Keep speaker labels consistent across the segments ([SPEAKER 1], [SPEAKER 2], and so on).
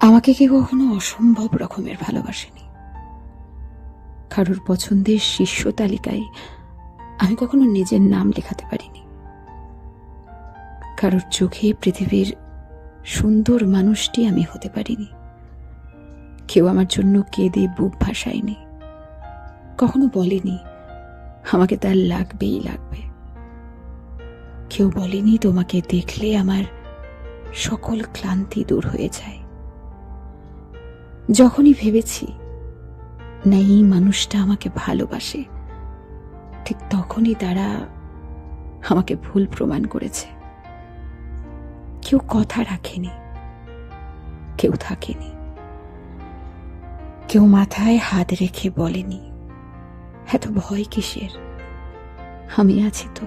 [SPEAKER 1] আমাকে কেউ কখনো অসম্ভব রকমের ভালোবাসেনি। কারোর পছন্দের শীর্ষ তালিকায় আমি কখনো নিজের নাম লেখাতে পারিনি। কারোর চোখে পৃথিবীর সুন্দর মানুষটি আমি হতে পারিনি। কেউ আমার জন্য কেঁদে বুক ভাসায়নি। কখনো বলেনি, আমাকে তার লাগবেই লাগবে। কেউ বলেনি, তোমাকে দেখলে আমার সকল ক্লান্তি দূর হয়ে যায়। যখনই ভেবেছি, না, এই মানুষটা আমাকে ভালোবাসে, ঠিক তখনই তারা আমাকে ভুল প্রমাণ করেছে। কেউ কথা রাখেনি, কেউ থাকেনি, কেউ মাথায় হাত রেখে বলেনি, এত ভয় কিসের? আমি আছি তো।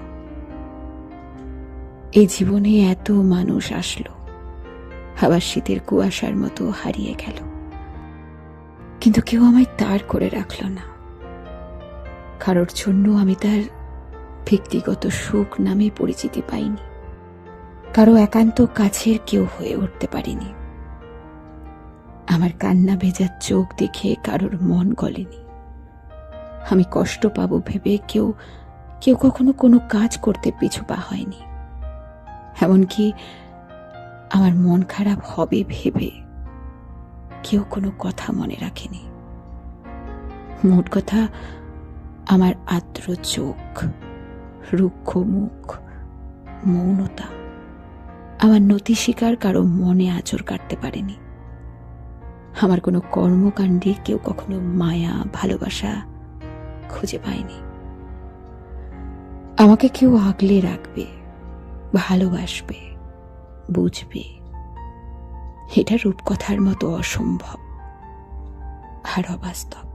[SPEAKER 1] এই জীবনে এত মানুষ আসলো, আবার শীতের কুয়াশার মতো হারিয়ে গেল। কিন্তু কেউ আমায় তার করে রাখল না। কারোর জন্য আমি তার ব্যক্তিগত সুখ নামে পরিচিতি পাইনি। কারও একান্ত কাছের কেউ হয়ে উঠতে পারিনি। আমার কান্না ভেজা চোখ দেখে কারোর মন গলেনি। আমি কষ্ট পাবো ভেবে কেউ কেউ কখনো কোনো কাজ করতে পিছু পা হয়নি। এমনকি আমার মন খারাপ হবে ভেবে কেউ কোনো কথা মনে রাখেনি। মোট কথা, আমার আর্দ্র চোখ, রুক্ষ মুখ, মৌনতা, আমার নতি শিকার কারও মনে আচর কাটতে পারেনি। আমার কোনো কর্মকাণ্ডে কেউ কখনো মায়া, ভালোবাসা খুঁজে পায়নি। আমাকে কেউ আগলে রাখবে, ভালোবাসবে, বুঝবে। এটা রূপকথার মতো অসম্ভব আর অবাস্তব।